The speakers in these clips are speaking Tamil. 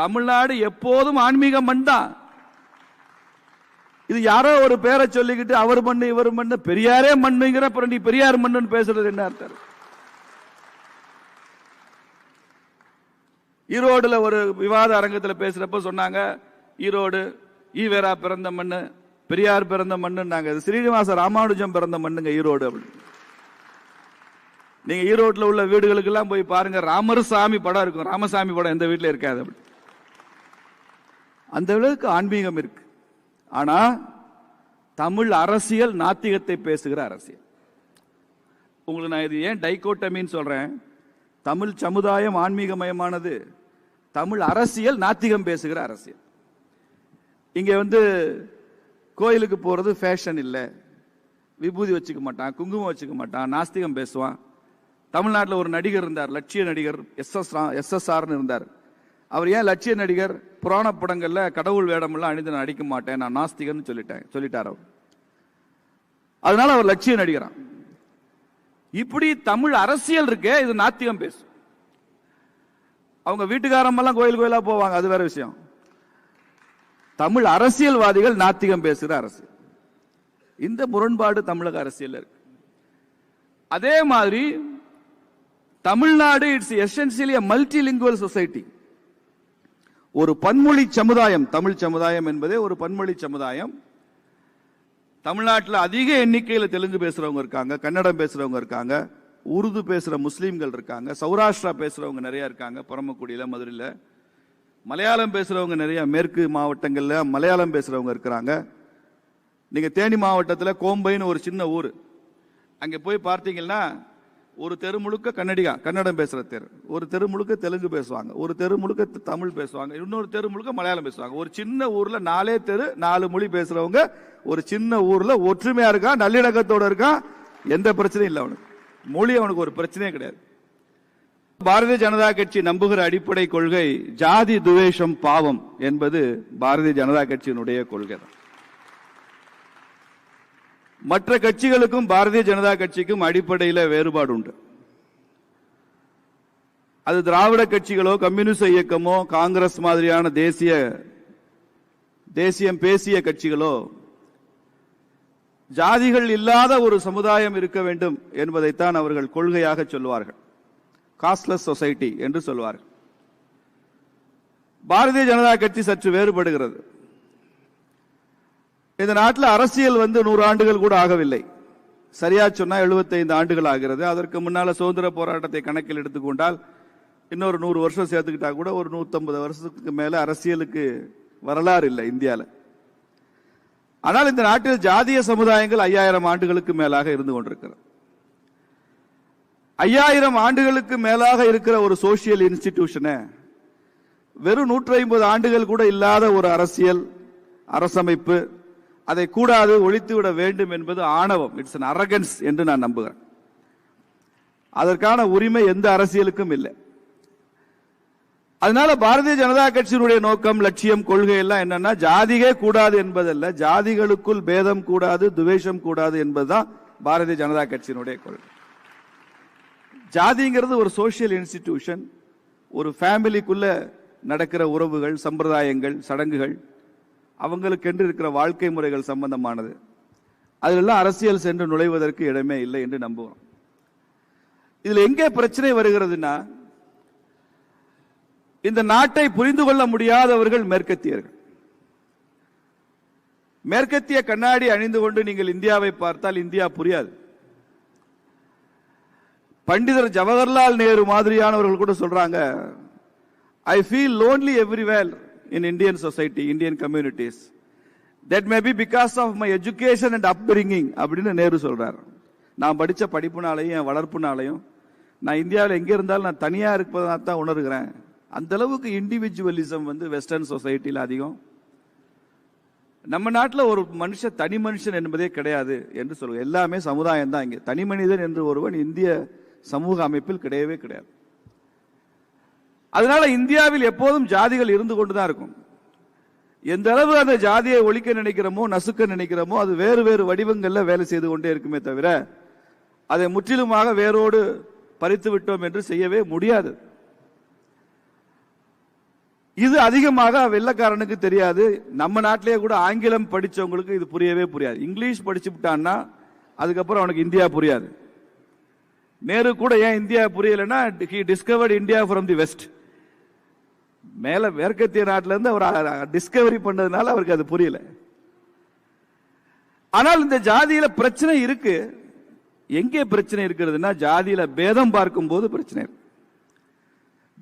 தமிழ்நாடு எப்போதும் ஆன்மீக மண் தான். இது யாரோ ஒரு பேரை சொல்லிக்கிட்டு அவர் மண்ணு இவர் மண்ணு பெரியாரே மண்ணுங்கிற அப்புறம் நீ பெரியார் மண்ணுன்னு பேசுறது என்ன அர்த்தம்? ஈரோடுல ஒரு விவாத அரங்கத்தில் பேசுறப்ப சொன்னாங்க ஈரோடு ஈவேரா பிறந்த மண்ணு பெரியார் பிறந்த மண்ணுன்னாங்க. இது ஸ்ரீனிவாச ராமானுஜம் பிறந்த மண்ணுங்க ஈரோடு அப்படின்னு. நீங்க ஈரோட்டில் உள்ள வீடுகளுக்கெல்லாம் போய் பாருங்க ராமர்சாமி படம் இருக்கும். ராமசாமி படம் எந்த வீட்டில் இருக்காது அப்படி. அந்த அளவுக்கு ஆன்மீகம் இருக்கு. ஆனா தமிழ் அரசியல் நாத்திகத்தை பேசுகிற அரசியல். உங்களுக்கு நான் இது ஏன் டைகோட்டமின்னு சொல்றேன்? தமிழ் சமுதாயம் ஆன்மீகமயமானது. தமிழ் அரசியல் நாத்திகம் பேசுகிற அரசியல். இங்க வந்து கோயிலுக்கு போறது ஃபேஷன் இல்லை. விபூதி வச்சுக்க மாட்டான் குங்குமம் வச்சுக்க மாட்டான் நாஸ்திகம் பேசுவான். தமிழ்நாட்டில் ஒரு நடிகர் இருந்தார் லட்சிய நடிகர் எஸ் எஸ் எஸ்எஸ்ஆர்னு இருந்தார். அவர் ஏன் லட்சிய நடிகர்? புராண படங்களில் கடவுள் வேடமெல்லாம் அணிந்து நான் நடிக்க மாட்டேன் நான் நாஸ்திகன்னு சொல்லிட்டேன் சொல்லிட்டார் அவர். அதனால அவர் லட்சிய நடிகரான் இப்படி தமிழ் அரசியல் இருக்கே இது நாத்திகம் பேசும். அவங்க வீட்டுக்காரமெல்லாம் கோயில் கோயிலா போவாங்க அது வேற விஷயம். தமிழ் அரசியல்வாதிகள் நாத்திகம் பேசுகிற அரசு இந்த முரண்பாடு தமிழக அரசியல் இருக்கு. அதே மாதிரி Tamil Nadu it's essentially multilingual society ஒரு பன்மொழி சமுதாயம் தமிழ் சமுதாயம் என்பதே ஒரு பன்மொழி சமுதாயம். தமிழ்நாட்டில் அதிக எண்ணிக்கையில் தெலுங்கு பேசுறவங்க இருக்காங்க கன்னடம் பேசுறவங்க இருக்காங்க உருது பேசுற முஸ்லீம்கள் இருக்காங்க சௌராஷ்டிரா பேசுறவங்க நிறைய இருக்காங்க பரமக்குடியில் மதுரையில். மலையாளம் பேசுறவங்க நிறைய மேற்கு மாவட்டங்களில் மலையாளம் பேசுறவங்க இருக்கிறாங்க. நீங்க தேனி மாவட்டத்தில் கோம்பைன்னு ஒரு சின்ன ஊர். அங்கே போய் பார்த்தீங்கன்னா ஒரு தெரு முழுக்க கன்னடிகா கன்னடம் பேசுகிற தெரு. ஒரு தெரு முழுக்க தெலுங்கு பேசுவாங்க. ஒரு தெரு முழுக்க தமிழ் பேசுவாங்க. இன்னொரு தெரு முழுக்க மலையாளம் பேசுவாங்க. ஒரு சின்ன ஊரில் நாலே தெரு நாலு மொழி பேசுகிறவங்க ஒரு சின்ன ஊரில் ஒற்றுமையாக இருக்கான் நல்லிணக்கத்தோடு இருக்கான். எந்த பிரச்சனையும் இல்லை அவனுக்கு. மொழி அவனுக்கு ஒரு பிரச்சனையே கிடையாது. பாரதிய ஜனதா கட்சி நம்புகிற அடிப்படை கொள்கை ஜாதி துவேஷம் பாவம் என்பது பாரதிய ஜனதா கட்சியினுடைய கொள்கை தான் மற்ற கட்சிகளுக்கும் பாரதிய ஜனதா கட்சிக்கும் அடிப்படையில் வேறுபாடு உண்டு அது திராவிட கட்சிகளோ கம்யூனிஸ்ட் இயக்கமோ காங்கிரஸ் மாதிரியான தேசிய தேசியம் பேசிய கட்சிகளோ ஜாதிகள் இல்லாத ஒரு சமுதாயம் இருக்க வேண்டும் என்பதைத்தான் அவர்கள் கொள்கையாக சொல்வார்கள். காஸ்ட்லெஸ் சொசைட்டி என்று சொல்வார்கள். பாரதிய ஜனதா கட்சி சற்று வேறுபடுகிறது. இந்த நாட்டில் அரசியல் வந்து நூறு ஆண்டுகள் கூட ஆகவில்லை. சரியா சொன்னால் எழுபத்தைந்து ஆண்டுகள் ஆகிறது. அதற்கு முன்னால சுதந்திர போராட்டத்தை கணக்கில் எடுத்துக்கொண்டால் இன்னொரு நூறு வருஷம் சேர்த்துக்கிட்டா கூட ஒரு 150 வருஷத்துக்கு மேலே அரசியலுக்கு வரலாறு இல்லை இந்தியாவில் ஆனால் இந்த நாட்டில் ஜாதிய சமுதாயங்கள் ஐயாயிரம் ஆண்டுகளுக்கு மேலாக இருந்து கொண்டிருக்கிறது. ஐயாயிரம் ஆண்டுகளுக்கு மேலாக இருக்கிற ஒரு சோசியல் இன்ஸ்டிடியூஷனை வெறும் நூற்றி ஐம்பது ஆண்டுகள் கூட இல்லாத ஒரு அரசியல் அரசமைப்பு அதை கூடாது ஒழித்துவிட வேண்டும் என்பது ஆணவம். இட்ஸ் அன் அரகன்ஸ் என்று நான் நம்புகிறேன். அதற்கான உரிமை எந்த அரசியலுக்கும் இல்லை. அதனால பாரதிய ஜனதா கட்சியினுடைய நோக்கம் லட்சியம் கொள்கை எல்லாம் என்னன்னா ஜாதிகே கூடாது என்பதல்ல. ஜாதிகளுக்குள் பேதம் கூடாது துவேஷம் கூடாது என்பதுதான் பாரதிய ஜனதா கட்சியினுடைய கொள்கை. ஜாதிங்கிறது ஒரு சோஷியல் இன்ஸ்டிடியூஷன் ஒரு ஃபேமிலிக்குள்ள நடக்கிற உறவுகள் சம்பிரதாயங்கள் சடங்குகள் அவங்களுக்கென்று இருக்கிற வாழ்க்கை முறைகள் சம்பந்தமானது. அதிலெல்லாம் அரசியல் சென்று நுழைவதற்கு இடமே இல்லை என்று நம்புகிறோம். இதில் எங்கே பிரச்சனை வருகிறதுனா இந்த நாட்டை புரிந்து கொள்ள முடியாதவர்கள் மேற்கத்தியர்கள். மேற்கத்திய கண்ணாடி அணிந்து கொண்டு நீங்கள் இந்தியாவை பார்த்தால் இந்தியா புரியாது. பண்டிதர் ஜவஹர்லால் நேரு மாதிரியானவர்கள் கூட சொல்றாங்க I feel lonely everywhere in Indian society Indian communities. That may be because of my education and upbringing அப்படின்னு நேரு சொல்றார். நான் படித்த படிப்புனாலையும் என் வளர்ப்புனாலையும் நான் இந்தியாவில் எங்கே இருந்தாலும் நான் தனியாக இருப்பதாக தான் உணர்கிறேன். அந்த அளவுக்கு இண்டிவிஜுவலிசம் வந்து வெஸ்டர்ன் சொசைட்டியில் அதிகம். நம்ம நாட்டில் ஒரு மனுஷன் தனி மனுஷன் என்பதே கிடையாது என்று சொல்லுவோம் எல்லாமே சமுதாயம் தான் இங்கே. தனி மனிதன் என்று ஒருவன் இந்திய சமூக அமைப்பில் கிடையவே கிடையாது. அதனால இந்தியாவில் எப்போதும் ஜாதிகள் இருந்து கொண்டுதான் இருக்கும். எந்த அளவு அந்த ஜாதியை ஒழிக்க நினைக்கிறோமோ நசுக்க நினைக்கிறோமோ அது வேறு வேறு வடிவங்களில் வேலை செய்து கொண்டே இருக்குமே தவிர அதை முற்றிலுமாக வேரோடு பறித்து விட்டோம் என்று செய்யவே முடியாது. இது அதிகமாக வெள்ளக்காரனுக்கு தெரியாது. நம்ம நாட்டிலேயே கூட ஆங்கிலம் படித்தவங்களுக்கு இது புரியவே புரியாது. இங்கிலீஷ் படிச்சு விட்டான்னா அதுக்கப்புறம் அவனுக்கு இந்தியா புரியாது. நேரு கூட ஏன் India புரியலைன்னா he discovered India from the west மேல மேற்கத்திய நாட்டில இருந்து அவர் டிஸ்கவரி பண்ணதுனால அவருக்கு அது புரியல. ஆனால் இந்த ஜாதியில பிரச்சனை இருக்கு. எங்கே பிரச்சனை இருக்கிறதுனா ஜாதியில பேதம் பார்க்கும் போது பிரச்சனை இருக்கு.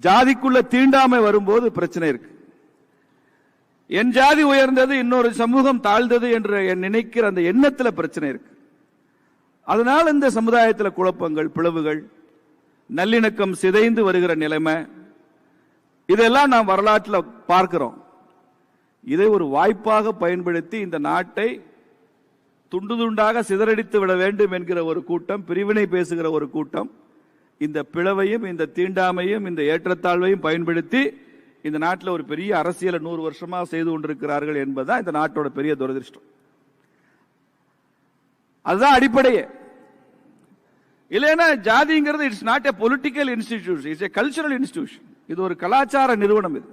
ஜாதிக்குள்ள தீண்டாமை வரும்போது பிரச்சனை இருக்கு. என் ஜாதி உயர்ந்தது இன்னொரு சமூகம் தாழ்ந்தது என்று என் நினைக்கிற அந்த எண்ணத்துல பிரச்சனை இருக்கு. அதனால் இந்த சமுதாயத்தில் குழப்பங்கள் பிளவுகள் நல்லிணக்கம் சிதைந்து வருகிற நிலைமை இதெல்லாம் நாம் வரலாற்றில் பார்க்கிறோம். இதை ஒரு வாய்ப்பாக பயன்படுத்தி இந்த நாட்டை துண்டு துண்டாக சிதறடித்து விட வேண்டும் என்கிற ஒரு கூட்டம் பிரிவினை பேசுகிற ஒரு கூட்டம் இந்த பிளவையும் இந்த தீண்டாமையும் இந்த ஏற்றத்தாழ்வையும் பயன்படுத்தி இந்த நாட்டில் ஒரு பெரிய அரசியலை நூறு வருஷமாக செய்து கொண்டிருக்கிறார்கள் என்பதுதான் இந்த நாட்டோட பெரிய துரதிருஷ்டம். அதுதான் அடிப்படையே. இல்லைன்னா ஜாதிங்கிறது it's not a political institution it's a cultural institution இது ஒரு கலாச்சார நிறுவனம் இது.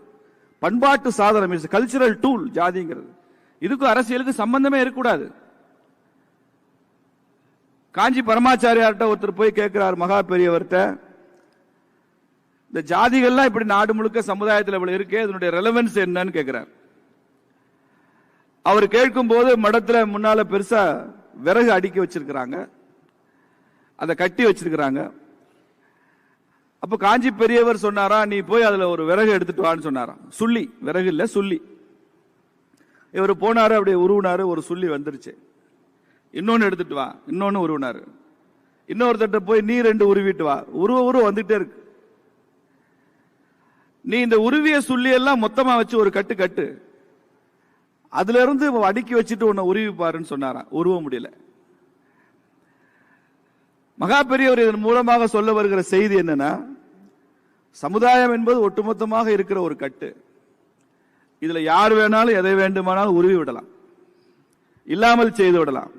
பண்பாட்டு சாதனம் இட்ஸ் கல்ச்சுரல் டூல் ஜாதிங்கிறது. இதுக்கும் அரசியலுக்கு சம்பந்தமே இருக்கக்கூடாது. காஞ்சி பரமாச்சாரியார்கிட்ட ஒருத்தர் போய் கேட்கிறார் மகா பெரியவர்கிட்ட இந்த ஜாதிகள்லாம் இப்படி நாடு முழுக்க சமுதாயத்தில் இவ்வளவு இருக்கே இதனுடைய ரெலவென்ஸ் என்னன்னு கேட்கிறார். அவர் கேட்கும் போது மடத்துல முன்னால பெருசா விறகு அடுக்கி வச்சிருக்கிறாங்க. அதை கட்டி வச்சிருக்கிறாங்க. அப்ப காஞ்சி பெரியவர் சொன்னாரா நீ போய் அதுல ஒரு விறகு எடுத்துட்டு வான்னு சொன்னாராம். சுள்ளி விறகு இல்ல சுள்ளி. இவர் போனாரு அப்படியே உருவினாரு ஒரு சுள்ளி வந்துருச்சு. இன்னொன்னு எடுத்துட்டு வா இன்னொன்னு உருவினாரு. இன்னொருத்தட்ட போய் நீ ரெண்டு உருவிட்டு வா. உருவ உருவ வந்துட்டே இருக்கு. நீ இந்த உருவிய சுள்ளியெல்லாம் மொத்தமாக மொத்தமா வச்சு ஒரு கட்டு கட்டு. அதுல இருந்து அடுக்கி வச்சுட்டு உன்னை உருவி பாருன்னு சொன்னாராம். உருவ முடியல. மகா பெரியவர் இதன் மூலமாக சொல்ல வருகிற செய்தி என்னன்னா சமுதாயம் என்பது ஒட்டுமொத்தமாக இருக்கிற ஒரு கட்டு. இதுல யார் வேணாலும் எதை வேண்டுமானாலும் உருவி விடலாம். இல்லாமல் செய்து விடலாம்.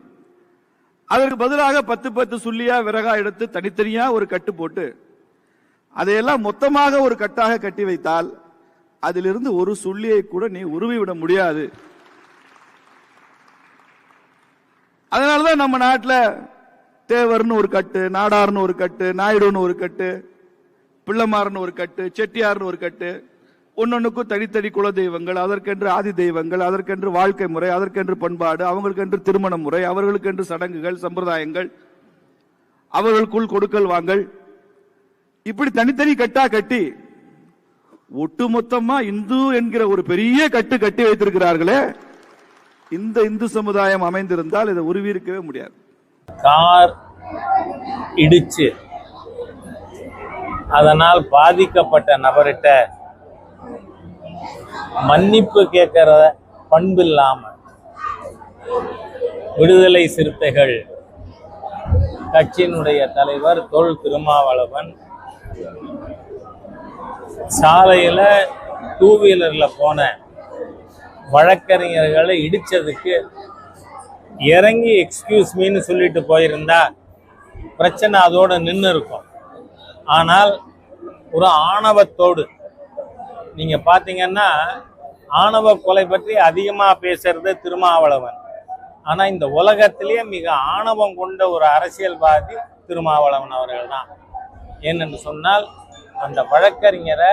அதற்கு பதிலாக பத்து பத்து சுள்ளியா விறகா எடுத்து தனித்தனியா ஒரு கட்டு போட்டு அதையெல்லாம் மொத்தமாக ஒரு கட்டாக கட்டி வைத்தால் அதிலிருந்து ஒரு சுள்ளியை கூட நீ உருவி விட முடியாது. அதனாலதான் நம்ம நாட்டில் தேவர்னு ஒரு கட்டு நாடார்னு ஒரு கட்டு நாயுடுன்னு ஒரு கட்டு பிள்ளைமார்னு ஒரு கட்டு செட்டியார்னு ஒரு கட்டு ஒன்னொன்னுக்கும் தனித்தனி குல தெய்வங்கள் அதற்கென்று ஆதி தெய்வங்கள் அதற்கென்று வாழ்க்கை முறை அதற்கென்று பண்பாடு அவங்களுக்கென்று திருமண முறை அவர்களுக்கென்று சடங்குகள் சம்பிரதாயங்கள் அவர்களுக்குள் கொடுக்கல் வாங்கல். இப்படி தனித்தனி கட்டா கட்டி ஒட்டுமொத்தமா இந்து என்கிற ஒரு பெரிய கட்டு கட்டி வைத்திருக்கிறார்களே இந்த இந்து சமுதாயம் அமைந்திருந்தால் இதை உருவி இருக்கவே முடியாது. கார் இடிச்சு அதனால் பாதிக்கப்பட்ட நபர்கிட்ட மன்னிப்பு கேட்கிற பண்பு இல்லாம விடுதலை சிறுத்தைகள் கட்சியினுடைய தலைவர் தொல் திருமாவளவன் சாலையில டூ வீலர்ல போன வழக்கறிஞர்களை இடிச்சதுக்கு இறங்கி எக்ஸ்கியூஸ் மீன்னு சொல்லிட்டு போயிருந்தா பிரச்சனை அதோடு நின்று இருக்கும். ஆனால் ஒரு ஆணவத்தோடு நீங்கள் பார்த்தீங்கன்னா ஆணவ கொலை பற்றி அதிகமாக பேசுறது திருமாவளவன். ஆனால் இந்த உலகத்திலேயே மிக ஆணவம் கொண்ட ஒரு அரசியல்வாதி திருமாவளவன் அவர்கள் தான் ஏன்னு சொன்னால் அந்த வழக்கறிஞரை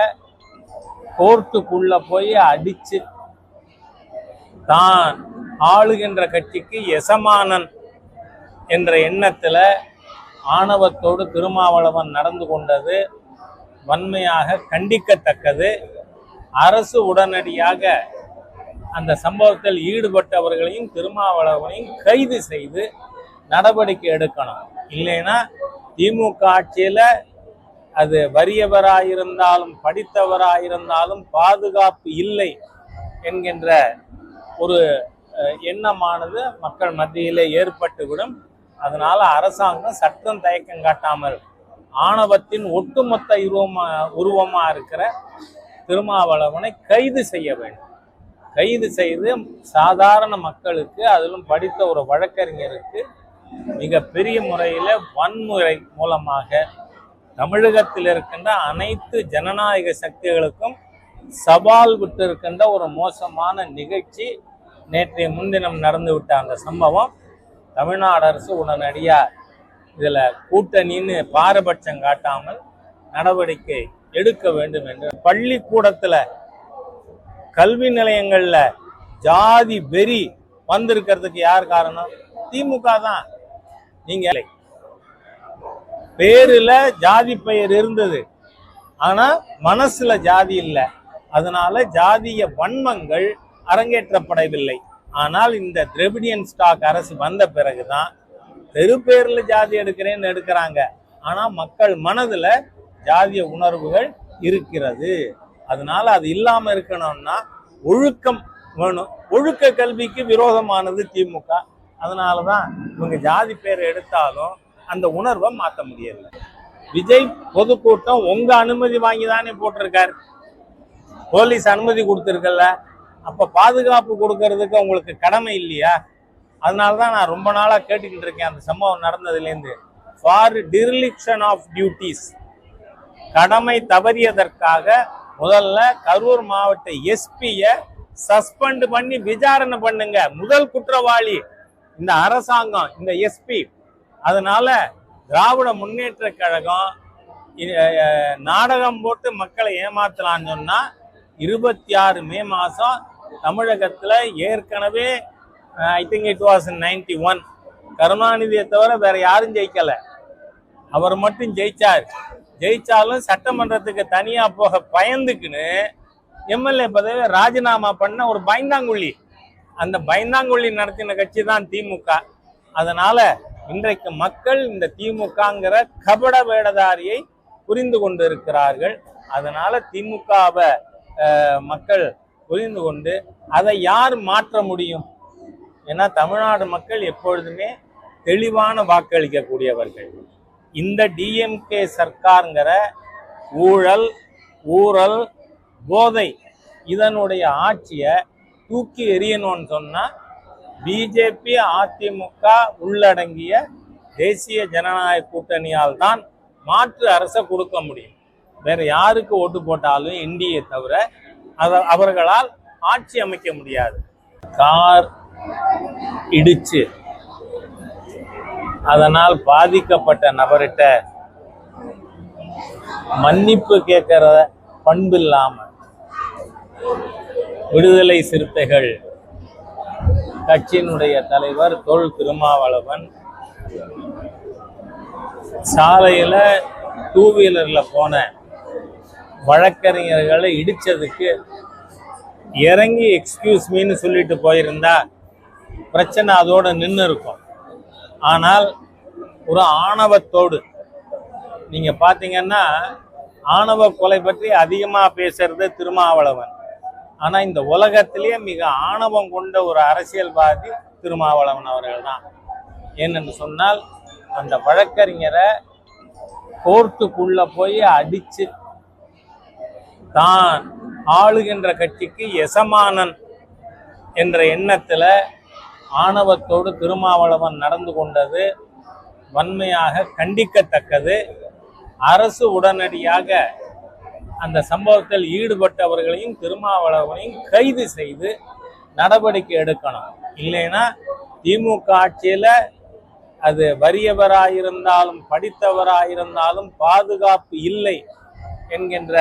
கோர்ட்டுக்குள்ளே போய் அடித்து தான் ஆளுகின்ற கட்சிக்கு எசமானன் என்ற எண்ணத்தில் ஆணவத்தோடு திருமாவளவன் நடந்து கொண்டது வன்மையாக கண்டிக்கத்தக்கது. அரசு உடனடியாக அந்த சம்பவத்தில் ஈடுபட்டவர்களையும் திருமாவளவனையும் கைது செய்து நடவடிக்கை எடுக்கணும். இல்லைன்னா திமுக ஆட்சியில் அது வறியவராயிருந்தாலும் படித்தவராயிருந்தாலும் பாதுகாப்பு இல்லை என்கின்ற ஒரு எண்ணமானது மக்கள் மத்தியிலே ஏற்பட்டுவிடும். அதனால அரசாங்கம் சட்டம் தயக்கம் காட்டாமல் ஆணவத்தின் ஒட்டுமொத்த உருவமா உருவமா இருக்கிற திருமாவளவனை கைது செய்ய வேண்டும். கைது செய்து சாதாரண மக்களுக்கு அதிலும் படித்த ஒரு வழக்கறிஞருக்கு மிக பெரிய முறையில் வன்முறை மூலமாக தமிழகத்தில் இருக்கின்ற அனைத்து ஜனநாயக சக்திகளுக்கும் சவால் விட்டு இருக்கின்ற ஒரு மோசமான நிகழ்ச்சி. நேற்றைய முன்தினம் நடந்துவிட்ட அந்த சம்பவம் தமிழ்நாடு அரசு உடனடியாக இதில் கூட்டணின்னு பாரபட்சம் காட்டாமல் நடவடிக்கை எடுக்க வேண்டும் என்று பள்ளிக்கூடத்தில் கல்வி நிலையங்களில் ஜாதி வெறி வந்திருக்கிறதுக்கு யார் காரணம்? திமுக தான். நீங்கள் பேரில் ஜாதி பெயர் இருந்தது. ஆனால் மனசில் ஜாதி இல்லை. அதனால ஜாதிய வன்மங்கள் அரங்கேற்றப்படவில்லை. ஆனால் இந்த திரவிடியன் ஸ்டாக் அரசு வந்த பிறகுதான் தெரு ஜாதி எடுக்கிறேன்னு எடுக்கிறாங்க. ஆனா மக்கள் மனதுல ஜாதிய உணர்வுகள் இருக்கிறது. அதனால அது இல்லாம இருக்கணும்னா ஒழுக்கம் வேணும். ஒழுக்க கல்விக்கு விரோதமானது திமுக. அதனாலதான் இவங்க ஜாதி பேர் எடுத்தாலும் அந்த உணர்வை மாற்ற முடியல. விஜய் பொதுக்கூட்டம் உங்க அனுமதி வாங்கி தானே போட்டிருக்காரு. போலீஸ் அனுமதி கொடுத்துருக்கல. அப்போ பாதுகாப்பு கொடுக்கறதுக்கு உங்களுக்கு கடமை இல்லையா? அதனால தான் நான் ரொம்ப நாளாக கேட்டுக்கிட்டு இருக்கேன் அந்த சம்பவம் நடந்ததுலேருந்து ஃபார் டிரிலிக்ஷன் ஆஃப் டியூட்டிஸ் கடமை தவறியதற்காக முதல்ல கரூர் மாவட்ட எஸ்பியை சஸ்பெண்ட் பண்ணி விசாரணை பண்ணுங்க. முதல் குற்றவாளி இந்த அரசாங்கம் இந்த எஸ்பி அதனால திராவிட முன்னேற்ற கழகம் நாடகம் போட்டு மக்களை ஏமாத்தலான்னு சொன்னா இருபத்தி ஆறு மே மாசம் தமிழகத்தில் ஏற்கனவே I think it was ninety one கருணாநிதியை தவிர வேற யாரும் ஜெயிக்கலை. அவர் மட்டும் ஜெயிச்சார். ஜெயிச்சாலும் சட்டமன்றத்துக்கு தனியாக போக பயந்துக்குன்னு எம்எல்ஏ பதவியை ராஜினாமா பண்ண ஒரு பயந்தாங்குழி அந்த பயந்தாங்குழி நடத்தின கட்சி தான் திமுக. அதனால இன்றைக்கு மக்கள் இந்த திமுகங்கிற கபட வேடதாரியை புரிந்து கொண்டு இருக்கிறார்கள். அதனால திமுகவை uh, மக்கள் புரிந்து கொண்டு அதை யார் மாற்ற முடியும்? ஏன்னா தமிழ்நாடு மக்கள் எப்பொழுதுமே தெளிவான வாக்களிக்கக்கூடியவர்கள். இந்த டிஎம்கே சர்க்காருங்கிற ஊழல் ஊழல் போதை இதனுடைய ஆட்சியை தூக்கி எறியணும்னு சொன்னால் பிஜேபி அதிமுக உள்ளடங்கிய தேசிய ஜனநாயக கூட்டணியால் தான் மாற்று அரசை கொடுக்க முடியும். வேற யாருக்கு ஓட்டு போட்டாலும் என்டிஏ தவிர அவர்களால் ஆட்சி அமைக்க முடியாது. கார் இடிச்சு அதனால் பாதிக்கப்பட்ட நபர்கிட்ட மன்னிப்பு கேட்கிற பண்பு இல்லாம விடுதலை சிறுத்தைகள் கட்சியினுடைய தலைவர் தொல் திருமாவளவன் சாலையில டூ வீலர்ல போன வழக்கறிஞர்களை இடித்ததுக்கு இறங்கி எக்ஸ்கியூஸ் மீன்னு சொல்லிட்டு போயிருந்தா பிரச்சனை அதோடு நின்று இருக்கும். ஆனால் ஒரு ஆணவத்தோடு நீங்கள் பார்த்தீங்கன்னா ஆணவ கொலை பற்றி அதிகமாக பேசுறது திருமாவளவன். ஆனால் இந்த உலகத்திலேயே மிக ஆணவம் கொண்ட ஒரு அரசியல்வாதி திருமாவளவன் அவர்கள் தான் ஏனென்று சொன்னால் அந்த வழக்கறிஞரை கோர்ட்டுக்குள்ளே போய் அடித்து தான் ஆளுகின்ற கட்சிக்கு எசமானன் என்ற எண்ணத்தில் ஆணவத்தோடு திருமாவளவன் நடந்து கொண்டது வன்மையாக கண்டிக்கத்தக்கது. அரசு உடனடியாக அந்த சம்பவத்தில் ஈடுபட்டவர்களையும் திருமாவளவனையும் கைது செய்து நடவடிக்கை எடுக்கணும். இல்லைன்னா திமுக ஆட்சியில் அது வறியவராயிருந்தாலும் படித்தவராயிருந்தாலும் பாதுகாப்பு இல்லை என்கின்ற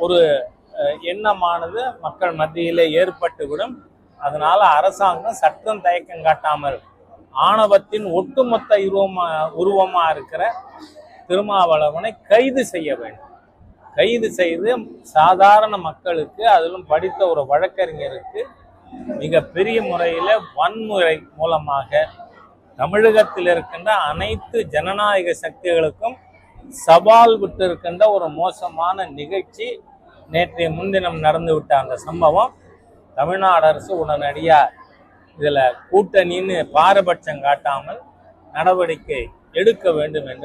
ஒரு எண்ணமானது மக்கள் மத்தியிலே ஏற்பட்டுவிடும். அதனால அரசாங்கம் சற்றும் தயக்கம் காட்டாமல் ஆணவத்தின் ஒட்டுமொத்த உருவமா உருவமா இருக்கிற திருமாவளவனை கைது செய்ய வேண்டும். கைது செய்து சாதாரண மக்களுக்கு அதிலும் படித்த ஒரு வழக்கறிஞருக்கு மிக பெரிய முறையில் வன்முறை மூலமாக தமிழகத்தில் இருக்கின்ற அனைத்து ஜனநாயக சக்திகளுக்கும் சவால் விட்டு இருக்கின்ற ஒரு மோசமான நிகழ்ச்சி நேற்றைய முன்தினம் நடந்து விட்ட அந்த சம்பவம் தமிழ்நாடு அரசு உடனடியாக இதில் கூட்டணின்னு பாரபட்சம் காட்டாமல் நடவடிக்கை எடுக்க வேண்டும் என்று